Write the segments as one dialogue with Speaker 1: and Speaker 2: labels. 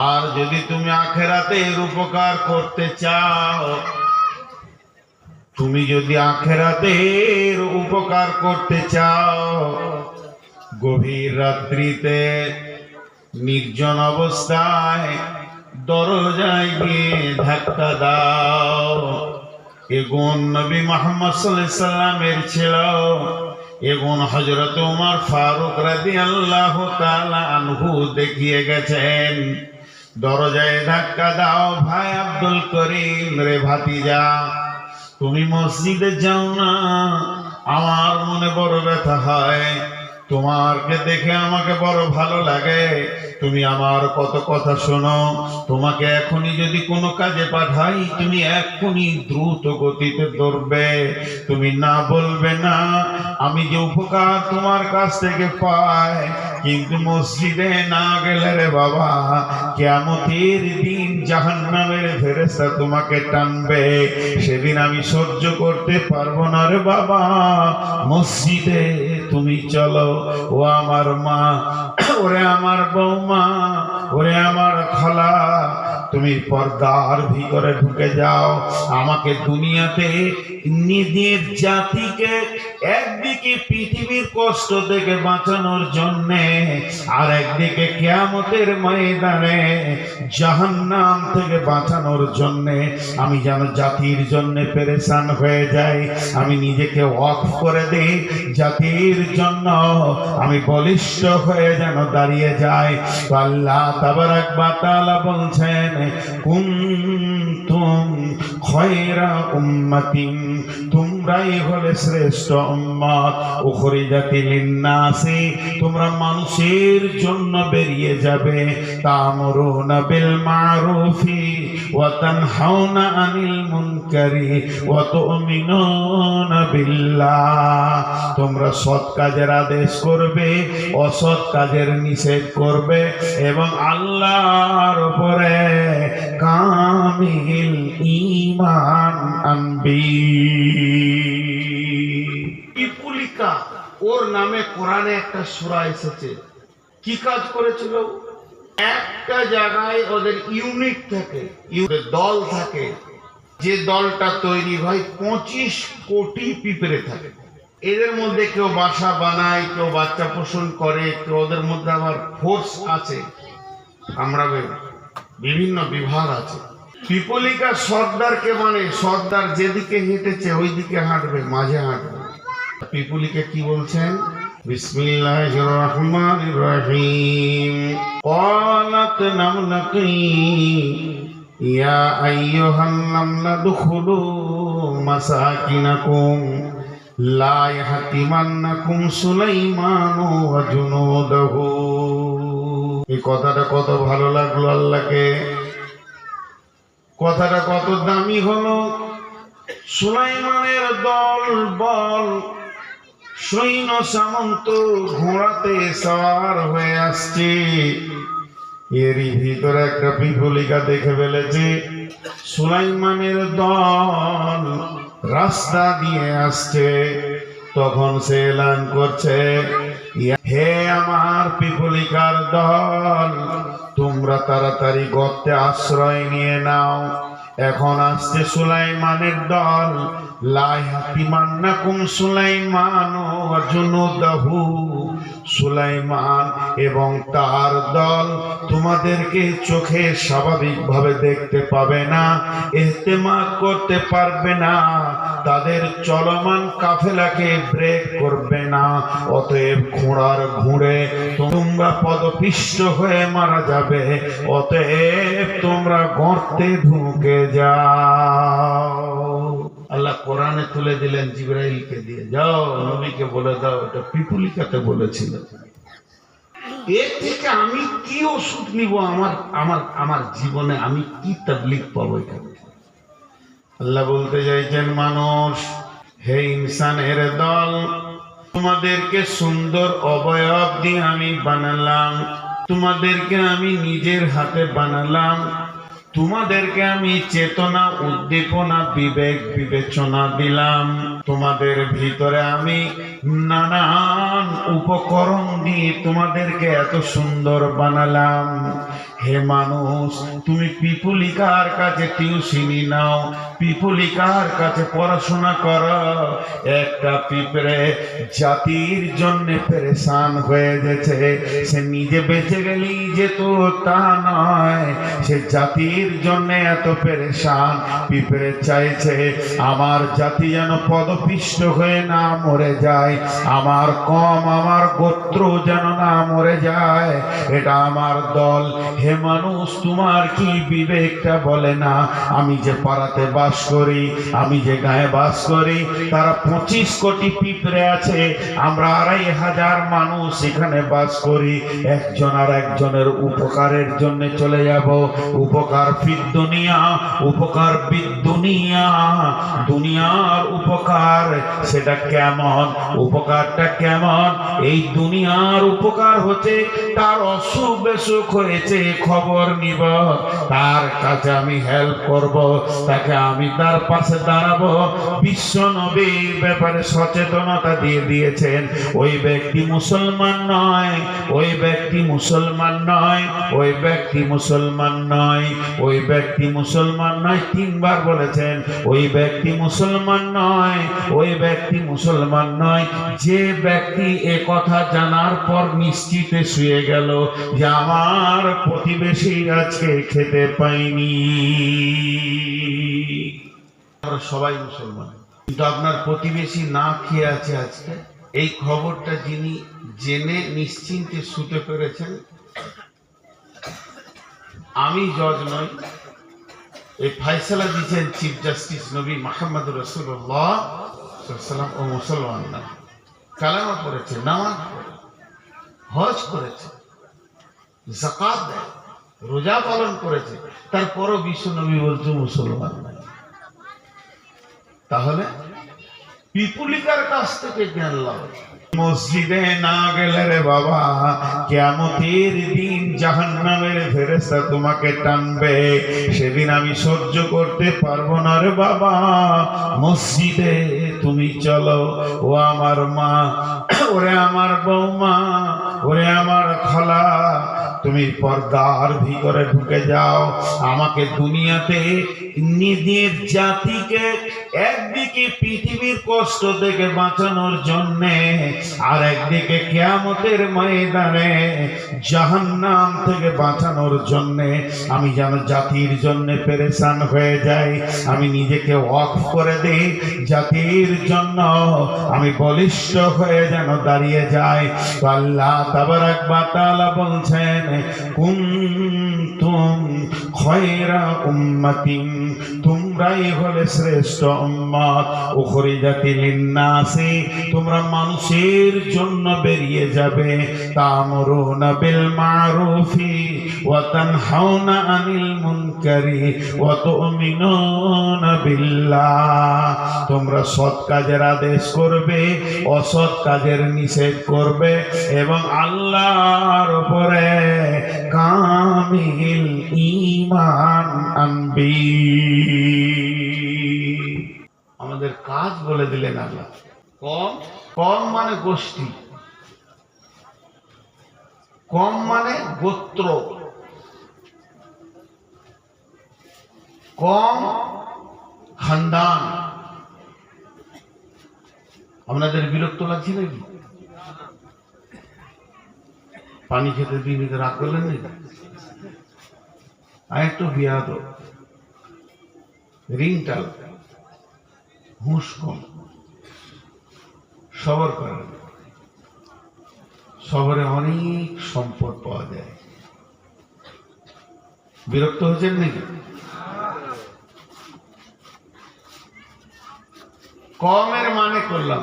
Speaker 1: আর যদি তুমি আখেরাতের উপকার করতে চাও, তুমি যদি আখেরাতের উপকার করতে চাও, গভীর রাত্রিতে নির্জন অবস্থায় দরজায় গিয়ে ধাক্কা দাও। এগুন নবী মোহাম্মদ সাল্লামের ছিল। এগুন হজরত উমর ফারুক রাদি আল্লাহ আনহু দেখিয়ে গেছেন। দরজায় ধাক্কা দাও ভাই আব্দুল করিম রে ভাতিজা। তুমি মসজিদে যাও না, আমার মনে বড় ব্যথা হয়। তোমারকে দেখে আমাকে বড় ভালো লাগে। তুমি আমার কত কথা শোনো। তোমাকে এখনই যদি কোনো কাজে পাঠাই, তুমি এখনই দ্রুত গতিতে দৌড়বে তুমি না বলবে না, আমি যে উপকার তোমার কাছ থেকে পাই, কিন্তু মসজিদে না গেলে রে বাবা কেমতের দিন জাহান্নামের ফেরেস্তা তোমাকে টানবে। সেদিন আমি সহ্য করতে পারব না রে বাবা, মসজিদে তুমি চলো। ও আমার মা, ওরে আমার বৌমা, ওরে আমার খালা, তুমি পর্দার ভিতরে ঢুকে যাও। আমাকে দুনিয়াতে নিজের জাতিকে একদিকে পৃথিবীর কষ্ট থেকে বাঁচানোর জন্যে, আর একদিকে কেয়ামতের ময়দানে জাহান্নাম থেকে বাঁচানোর জন্যে আমি যেন জাতির জন্য পেরেশান হয়ে যাই। আমি নিজেকে অফ করে দিই। জাতির জন্য। আমি বলিষ্ঠ হয়ে যেন দাঁড়িয়ে যাই। আল্লাহ তাবারাক বা তাআলা বলছেন, কুনতুম খয়রা উম্মাতিন তোমরাই হলে শ্রেষ্ঠ উম্মত। উখরিজাতি লিন্নাসি, তোমরা মানুষের জন্য বেরিয়ে যাবে। তামরুনা বিল মারুফি আনিল মুনকারি ওয়া তুমিনুনা বিল্লাহ তোমরা সৎ কাজের আদেশ করবে, অসৎ কাজের নিষেধ করবে এবং আল্লাহর উপরে কামিল ঈমান আনবি। ওর নামে কোরআনে একটা সূরা এসেছে। কি কাজ করেছিল একটা জায়গায় ওদের ইউনিট থাকে দল থাকে। যে দলটা তৈরি হয় পঁচিশ কোটি পিঁপড়ে থাকে। এদের মধ্যে কেউ বাসা বানায়, কেউ বাচ্চা পোষণ করে, কেউ ওদের মধ্যে আবার ফোর্স আছে। আমরা বিভিন্ন বিভাগ আছে। পিপলিকা সর্দারকে মানে সর্দার যেদিকে হেঁটেছে ওই দিকে হাঁটবে, মাঝে হাঁটবে। পিপুলিকে কি বলছেন? বিসমিল্লাহির রহমানির রহিম قالت نملة يا أيها النمل ادخلوا مساكنكم لا يحطمنكم سليمان وجنوده এই কথাটা কত ভালো লাগলো আল্লাহকে কথাটা কত দামি হলো সুলাইমানের দল বল সৈন্য সামন্ত ঘোড়াতে সওয়ার হয়ে আসছে। এরই ভিতরে একটা পিপুলিকা দেখে ফেলেছে। সুলাইমানের দল রাস্তা দিয়ে আসছে। তখন সে এলান করছে হে আমার পিপুলিকার দল, তোমরা তাড়াতাড়ি গর্তে আশ্রয় নিয়ে নাও। এখন আসছে সুলাইমানের দল সুলাইমান সুলাইমান এবং তার দল তোমাদেরকে চোখে স্বাভাবিকভাবে দেখতে পাবে না ইহতেমাদ করতে পারবে না, তাদের চলমান কাফেলাকে ব্রেক করবে না, অতএব ঘোড়ার ঘুরে তোমরা পদপিষ্ট হয়ে মারা যাবে, অতএব তোমরা গর্তে ঢুকে যাও। আল্লাহ কোরআনে তুলে দিলেন জিব্রাইলকে দিয়ে। যাও, নবীকে বলে দাও, এটা পিপুলিকাতে বলেছিল। এর থেকে আমি কি ওষুধ নিব আমার আমার আমার জীবনে? আমি কি তাবলিক পাবো এখানে? আল্লাহ বলতে চাইছেন, মানুষ, হে ইনসানের দল, তোমাদেরকে সুন্দর অবয়ব দিয়ে আমি বানালাম। তোমাদেরকে আমি নিজের হাতে বানালাম। তোমাদেরকে আমি চেতনা, উদ্দীপনা, বিবেক, বিবেচনা দিলাম। তোমাদের ভিতরে আমি নানান উপকরণ দিয়ে তোমাদেরকে এত সুন্দর বানালাম। হে মানুষ, তুমি পিপুলিকার কাছে টিউশনি নাও, পিপুলিকার কাছে পড়াশোনা কর। একটা পিঁপড়ে জাতির জন্য পেরেশান হয়ে গেছে। সে নিজে বেঁচে গেলেই যেত তা নয়। সে জাতির জন্য এত পেরেশান। পিঁপড়ে চাইছে, আমার জাতি যেন পদপিষ্ট হয়ে না মরে যায়। আমার কম, আমার গোত্র যেন না মরে যায়। এটা আমার দল। হে মানুষ, তোমার কি বিবেকটা বলে না? আমি যে পাড়াতে বাস করি, আমি যে গায়ে বাস করি, তারা পঁচিশ কোটি পিঁপড়ে আছে। আমরা আড়াই হাজার মানুষ এখানে বাস করি। একজন আর একজনের উপকারের জন্য চলে যাব। উপকার ফির দুনিয়া, উপকার বিদ দুনিয়া। দুনিয়ার উপকার, সেটা কেমন? উপকারটা কেমন? এই দুনিয়ার উপকার হচ্ছে, তার অসুখ বেসুখ হয়েছে, খবর নিব। তার কাছে আমি হেল্প করব, তাকে আমি তার পাশে দাঁড়াবো। বিশ্ব নবীর ব্যাপারে সচেতনতা দিয়ে দিয়েছেন। ওই ব্যক্তি মুসলমান নয়, ওই ব্যক্তি মুসলমান নয়, ওই ব্যক্তি মুসলমান নয়। ওই ব্যক্তি মুসলমান নয়, তিনবার বলেছেন, ওই ব্যক্তি মুসলমান নয়, ওই ব্যক্তি মুসলমান নয়। যে ব্যক্তি এ কথা জানার পর নিশ্চিতে শুয়ে গেল যে আমার প্রতিবেশী আজকে খেতে পাইনি সবাই মুসলমান। কিন্তু আপনার প্রতিবেশী না খেয়ে আছে আজকে? এই খবরটা যিনি জেনে নিশ্চিন্তে শুতে পেরেছেন আমি জজ নই। এই ফাইসালা দিয়েছেন চিফ জাস্টিস নবী মাহমদ রসুল্লাহ সাল্লাম ও মুসলমান না। কালামা পড়েছে, নামাজ হজ করেছে জাকাত রোজা পালন করেছে, তারপরও বিশ্ব নবী বলছে মুসলমান নাই তাহলে পিপুলিকার কাছ থেকে জ্ঞান লাভ মসজিদে না গেলে রে বাবা কেমতের দিন জাহান নামের ফেরেস্তা তোমাকে টানবে। সেদিন আমি সহ্য করতে পারব না রে বাবা। মসজিদে তুমি চলো, ও আমার মা, ওরে আমার বৌমা ওরে আমার খালা, তুমি পর্দার ভিতরে ঢুকে যাও। আমাকে দুনিয়াতে নিজের জাতিকে একদিকে পৃথিবীর কষ্ট থেকে বাঁচানোর জন্য আর একদিকে কেয়ামতের ময়দানে জাহান্নাম থেকে বাঁচানোর জন্য আমি যেন জাতির জন্য পেরেশান হয়ে যাই। আমি নিজেকে অফ করে দিই। জাতির জন্য আমি বলিষ্ঠ হয়ে যেন দাঁড়িয়ে যাই। আল্লাহ তাবারাক বা তাআলা বলছেন, কুনতুম খয়রা উম্মাতিন, তোমরাই হলে শ্রেষ্ঠ উম্মত। উখরিজাতি লিন্নাসি, তোমরা মানুষের জন্য বেরিয়ে যাবে। তামরুনা বিল মারুফি তানহাউনা আনিল মুনকারি ওয়া তুমিনুনা তোমরা সৎ কাজের আদেশ করবে, অসৎ কাজের নিষেধ করবে এবং আল্লাহর উপরে কামিল ঈমান আনবি। আমাদের কাজ বলে দিলেন আল্লাহ। কম? কম মানে গোষ্ঠী। কম মানে গোত্র। কম খানদান। আপনাদের বিরক্ত লাগছে নাকি? পানি খেতে দিয়ে নিতে রাগ করলেন নাকি? আর একটু বিয়া তো রিংটাল, হুঁশ কম। সবর করেন। শহরে অনেক সম্পদ পাওয়া যায়। বিরক্ত হচ্ছেন নাকি? কমের মানে করলাম।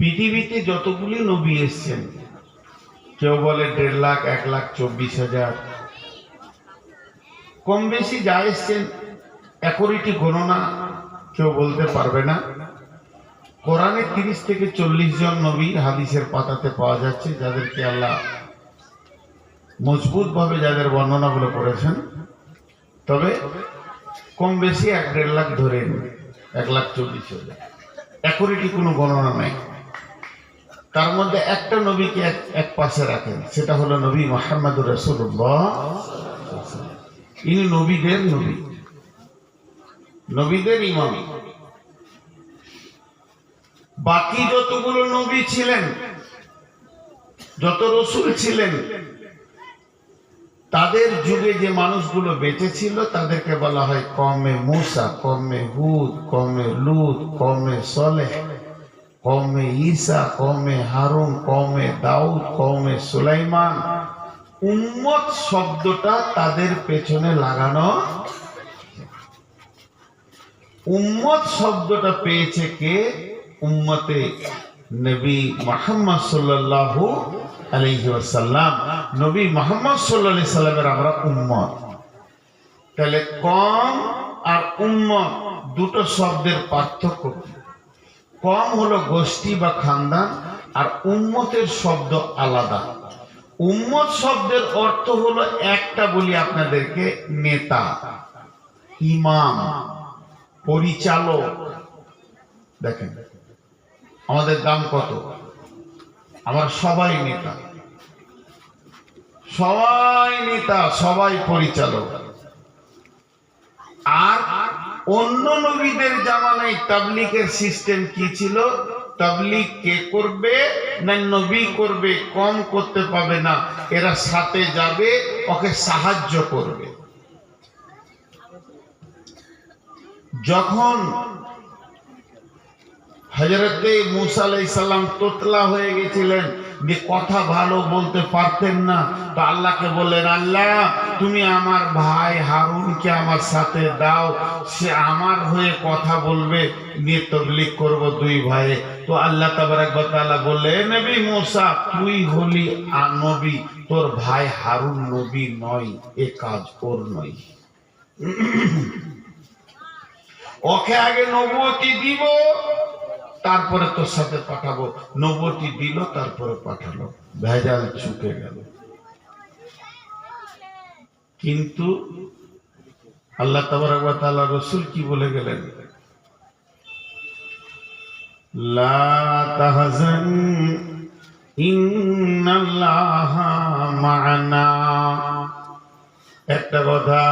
Speaker 1: পৃথিবীতে যতগুলি নবী এসছেন, কেউ বলে দেড় লাখ, এক লাখ, চব্বিশ হাজার। কম বেশি যা এসছেন একরিটি গণনা কেউ বলতে পারবে না। কোরআনে তিরিশ থেকে চল্লিশ জন নবী হাদিসের পাতাতে পাওয়া যাচ্ছে, যাদেরকে আল্লাহ মজবুতভাবে যাদের বর্ণনাগুলো করেছেন। তবে কম বেশি এক দেড় লাখ ধরে। এক লাখ চল্লিশ হাজার। অ্যাকুরেটি কোনো গণনা নাই। তার মধ্যে একটা নবীকে এক এক পাশে রাখেন, সেটা হলো নবী মোহাম্মদ রসুল্লাহ ইনি নবীদের নবী। নবীদের ইমাম। বাকি যতগুলো নবী ছিলেন, যত রসুল ছিলেন তাদের যুগে যে মানুষগুলো বেঁচে ছিল তাদেরকে বলা হয় কমে মুসা, কমে হুদ, কমে লুত, কমে সলেহ, কমে ঈসা, কমে হারুন, কমে দাউদ, কমে সুলাইমান। উম্মত শব্দটা তাদের পেছনে লাগানো। উম্মত শব্দটা পেয়েছে কে? উম্মতে নবী মোহাম্মদ সাল্লাল্লাহু ওয়াসাল্লাম, নবী মোহাম্মদ আলাইহি সাল্লামের আমরা উম্মত। তাহলে কম আর উম্মত দুটো শব্দের পার্থক্য কম হলো গোষ্ঠী বা খানদান, আর উম্মতের শব্দ আলাদা। উম্মত শব্দের অর্থ হলো একটা বলি আপনাদেরকে, নেতা, ইমাম, পরিচালক। দেখেন, আমাদের দাম কত? আমার সবাই নেতা। সবাই নেতা, সবাই পরিচালক। আর অন্য নবীদের জামানায় তাবলিকের সিস্টেম কি ছিল? তাবলিক কে করবে না নবী করবে, কম করতে পাবে না। এরা সাথে যাবে, ওকে সাহায্য করবে। যখন হজরতে মুসা আলাইসাল্লাম তোতলা হয়ে গেছিলেন কথা ভালো বলতে পারতেন না, তো আল্লাহকে বললেন, আল্লাহ, তুমি আমার ভাই হারুনকে আমার সাথে দাও। সে আমার হয়ে কথা বলবে, নিয়ে তবলিক করব দুই ভাইয়ে। তো আল্লাহ তাবারাকাল্লাহ বললে নবী মুসা, তুই হলি নবী, তোর ভাই হারুন নবী নয়, এ কাজ ওর নয়। ওকে আগে নবুয়তি দিব তারপরে তোর সাথে পাঠাবো। নবুয়তি দিল, তারপরে পাঠালো। ভেজাল চুকে গেল। কিন্তু আল্লাহ তাবারাকাল্লাহ রসুল কি বলে গেলেন? একটা কথা,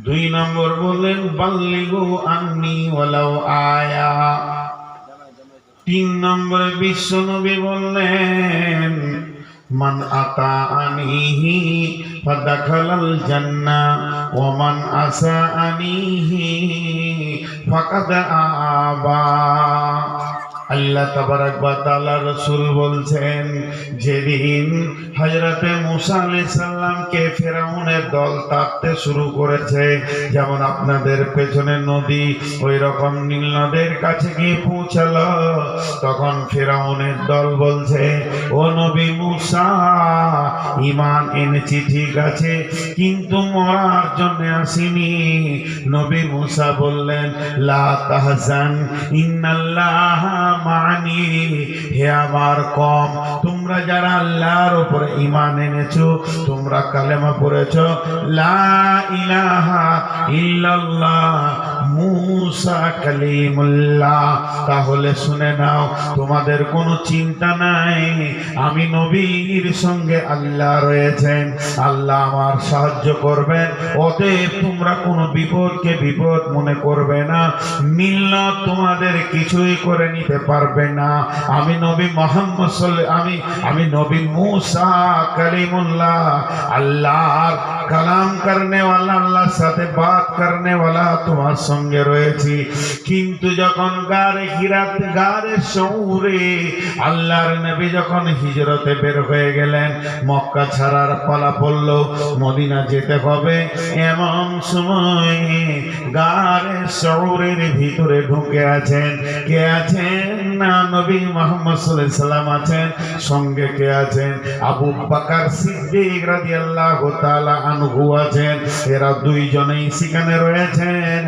Speaker 1: দুই নম্বর বললেন, বাল্লিগু আন্নি ওয়ালাউ আয়া। তিন নম্বরে বিশ্ব নবী বললেন, মান আতা আনিহি ফাদাখালাল জান্নাহ ওয়া মান আসা আনিহি ফাকাদ আবা। আল্লাহ তাআলা রাসূল বলছেন, যেদিন হযরতে মুসা আলাইহিস সালামকে ফেরাউনের দল তাড়তে শুরু করেছে, যেমন আপনাদের পেছনে নদী ওই রকম নীল নদের কাছে গিয়ে পৌঁছালো, তখন ফেরাউনের দল বলছে, ও নবী মুসা ইমান এনেছি ঠিক আছে, কিন্তু মরার জন্য আসিনি। নবী মুসা বললেন, লা তাহজান, ইন্নাল্লাহ মানি। হে আমার কম, তোমরা যারা আল্লাহর উপরে ইমান এনেছো, তোমরা কালেমা পড়েছ, লা ইলাহা ইল্লাল্লাহ। মুসা কালিমুল্লাহ তাহলে শুনে নাও তোমাদের কোনো চিন্তা নাই আমি নবীর সঙ্গে আল্লাহ রয়েছেন আল্লাহ আমার সাহায্য করবেন অতএব তোমরা কোনো বিপদকে বিপদ মনে করবে না মিল্লাত তোমাদের কিছুই করে নিতে পারবে না আমি নবী মোহাম্মদ সাল্লাল্লাহু আমি আমি নবী মুসা কালিমুল্লাহ আল্লাহর কালাম করনে वाला আল্লাহর সাথে বাত করনে वाला তোমার সঙ্গে রয়েছি। কিন্তু যখন গারে হিরাত, গারে শৌরে, আল্লাহর নবী যখন হিজরতে বের হয়ে গেলেন, মক্কা ছাড়ার পালা পড়ল, মদিনা যেতে হবে। এমন সময় গারে শৌরের ভিতরে ঢুকে আছেন। কে আছেন? না, নবী মোহাম্মদ সাল্লাম আছেন। সঙ্গে কে আছেন? আবু বকর সিদ্দিক রাদিয়াল্লাহু তাআলা আনহু আছেন। এরা দুইজনেই সেখানে রয়েছেন।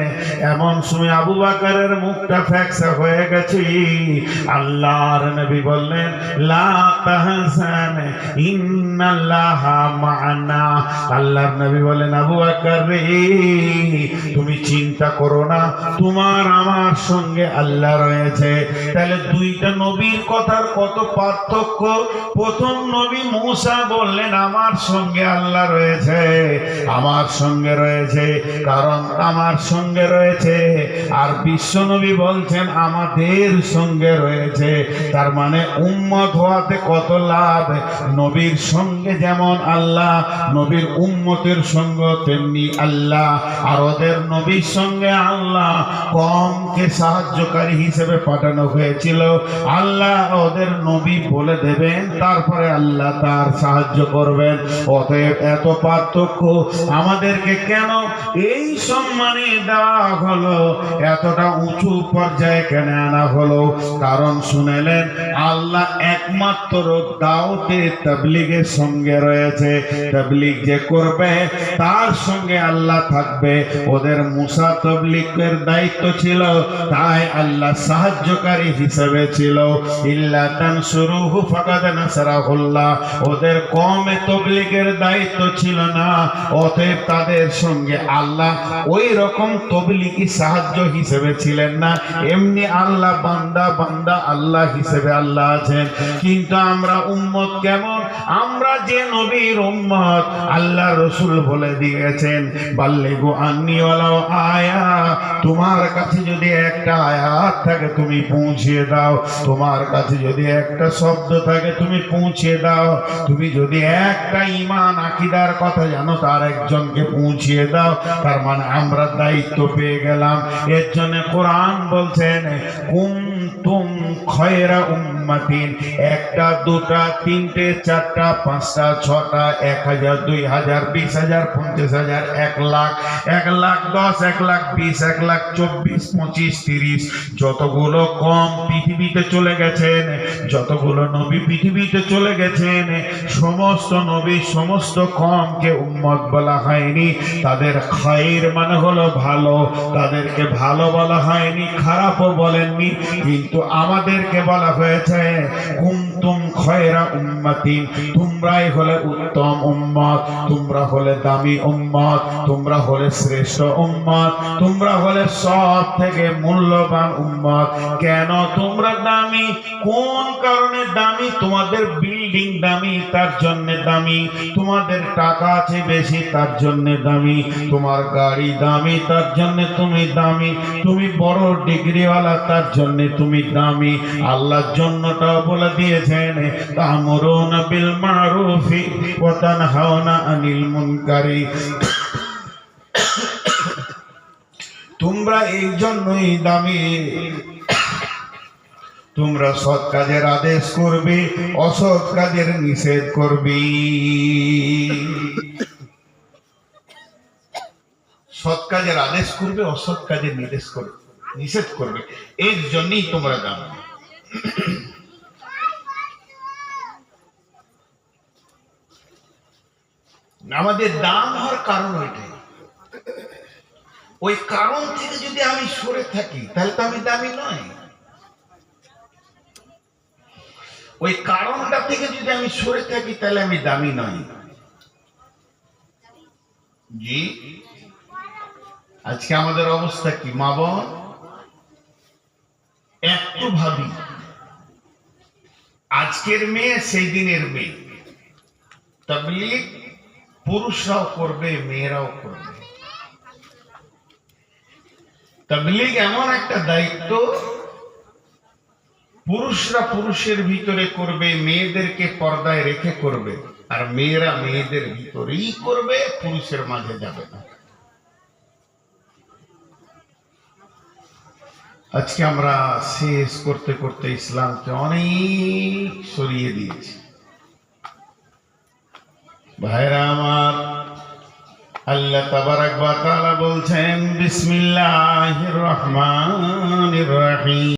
Speaker 1: এমন সময় আবু বকরের মুখটা ফ্যাকসা হয়ে গেছে। আল্লাহর নবী বললেন, লা তাহজান, ইন্নাল্লাহা মা'ানা। আল্লাহর নবী বলেন আবু বকর রে, তুমি চিন্তা করো না, তোমার আমার সঙ্গে আল্লাহ রয়েছে। তাহলে দুইটা নবীর কথার কত পার্থক্য? প্রথম নবী মূসা বললেন, আমার সঙ্গে আল্লাহ রয়েছে, আমার সঙ্গে রয়েছে, কারণ আমার সঙ্গে রয়েছে আর বিশ্ব নবী বলছেন, আমাদের সঙ্গে রয়েছে। তার মানে উম্মত হওয়াতে কত লাভ? নবীর সঙ্গে যেমন আল্লাহ, নবীর উম্মতের সঙ্গে তেমনি আল্লাহ। আর ওদের নবীর সঙ্গে আল্লাহ কমকে সাহায্যকারী হিসেবে পাঠানো হয়েছিল। আল্লাহ ওদের নবী বলে দেবেন, তারপরে আল্লাহ তার সাহায্য করবেন। অতএব এত পার্থক্য আমাদেরকে কেন এই সম্মানে দেওয়া হলো, এতটা উঁচু পর্যায়ে কেন আনা হলো? কারণ শুনেলেন, আল্লাহ একমাত্র দাওতে তাবলিগের সঙ্গে রয়েছে। তাবলিগ যে করবে, তার সঙ্গে আল্লাহ থাকবে। ওদের মুসা তবলিগের দায়িত্ব ছিল, তাই আল্লাহ সাহায্যকারী হিসেবে ছিল। ইল্লা তানসুরুহু ফাকাদ নাসারাহুল্লাহ। ওদের কমে তবলিগের দায়িত্ব ছিল না, অতএব তাদের সঙ্গে আল্লাহ ওই রকম তবলিগি সাহায্য হিসেবে ছিলেন না। এমনি আল্লাহ বান্দা বান্দা আল্লাহ হিসেবে আল্লাহ আছেন। কিন্তু আমরা উম্মত কেমন? আমরা যে নবীর উম্মত আল্লাহ রসুল বলে দিয়েছেন, বাল্লেগু আন্নিওয়ালাও আয়া। তোমার কাছে যদি একটা আয়াত থাকে, তুমি পৌঁছিয়ে দাও। তোমার কাছে যদি একটা শব্দ থাকে, তুমি পৌঁছিয়ে দাও। তুমি যদি একটা ইমান আকিদার কথা জানো, তার একজনকে পৌঁছিয়ে দাও। তার মানে আমরা দায়িত্ব পেয়ে গেলাম। এর জন্য কোরআন বলছেন কুমতুম খয়রা উম্মাতিন একটা, দুটা, তিনটে, চারটা, পাঁচটা, ছটা, এক হাজার, দুই হাজার, বিশ হাজার, পঞ্চাশ হাজার, এক লাখ এক লাখ দশ, এক লাখ বিশ, এক লাখ চব্বিশ, পঁচিশ, তিরিশ। যতগুলো কম পৃথিবীতে চলে গেছেন, যতগুলো নবী পৃথিবীতে চলে গেছেন, সমস্ত নবী, সমস্ত কমকে উম্মত বলা হয়নি। তাদের খায়ের মানে হলো ভালো, তাদেরকে ভালো বলা হয়নি, খারাপও বলেননি, কিন্তু আমাদেরকে বলা হয়েছে হ্যাঁ, ঘুম কুমতুম খয়রা উম্মাতিন তোমরাই হলে উত্তম উম্মত, তোমরা হলে দামি উম্মত, তোমরা হলে শ্রেষ্ঠ উম্মত, তোমরা হলে সব থেকে মূল্যবান উম্মত। কেন তোমরা দামি? কোন কারণে দামি? তোমাদের বিল্ডিং দামি, তার জন্য দামি। তোমাদের টাকা আছে বেশি, তার জন্য দামি। তোমার গাড়ি দামি, তার জন্য তুমি দামি। তুমি বড় ডিগ্রিওয়ালা, তার জন্য তুমি দামি। আল্লাহর জন্যটাও বলে দিয়েছেন তামরুন বিল মারুফি ওয়া তানহাউনা আনিল মুনকারি তোমরা এই জন্যই দামি। তোমরা সৎ কাজের আদেশ করবে, অসৎ কাজের নিষেধ করবে। সৎ কাজের আদেশ করবে, অসৎ কাজের নির্দেশ করবে, নিষেধ করবে। এর জন্যই তোমরা দাম। আমাদের দাম হওয়ার কারণ ওইটাই। ওই কারণ থেকে যদি আমি সরে থাকি, তাহলে তো আমি দামি নয় ওই কারণটা থেকে যদি আমি সরে থাকি, তাহলে আমি দামি নই। জি? আজকে আমাদের অবস্থা কি, মা বোন? একটু ভাবি। আজকের মেয়ে, সেই দিনের মেয়ে। তাবলিগ পুরুষরাও করবে, মেয়েরাও করবে। তাবলিগ এমন একটা দায়িত্ব? পুরুষরা পুরুষের ভিতরে করবে, মেয়েদেরকে পর্দায় রেখে করবে। আর মেয়েরা মেয়েদের ভিতরেই করবে, পুরুষের মাঝে যাবে না। আজকে আমরা শেষ করতে করতে ইসলামকে অনেক সরিয়ে দিয়েছি। ভাইরা আমার আল্লাহ তাবারাক ওয়া তাআলা বলছেন বিসমিল্লাহির রহমানির রহিম।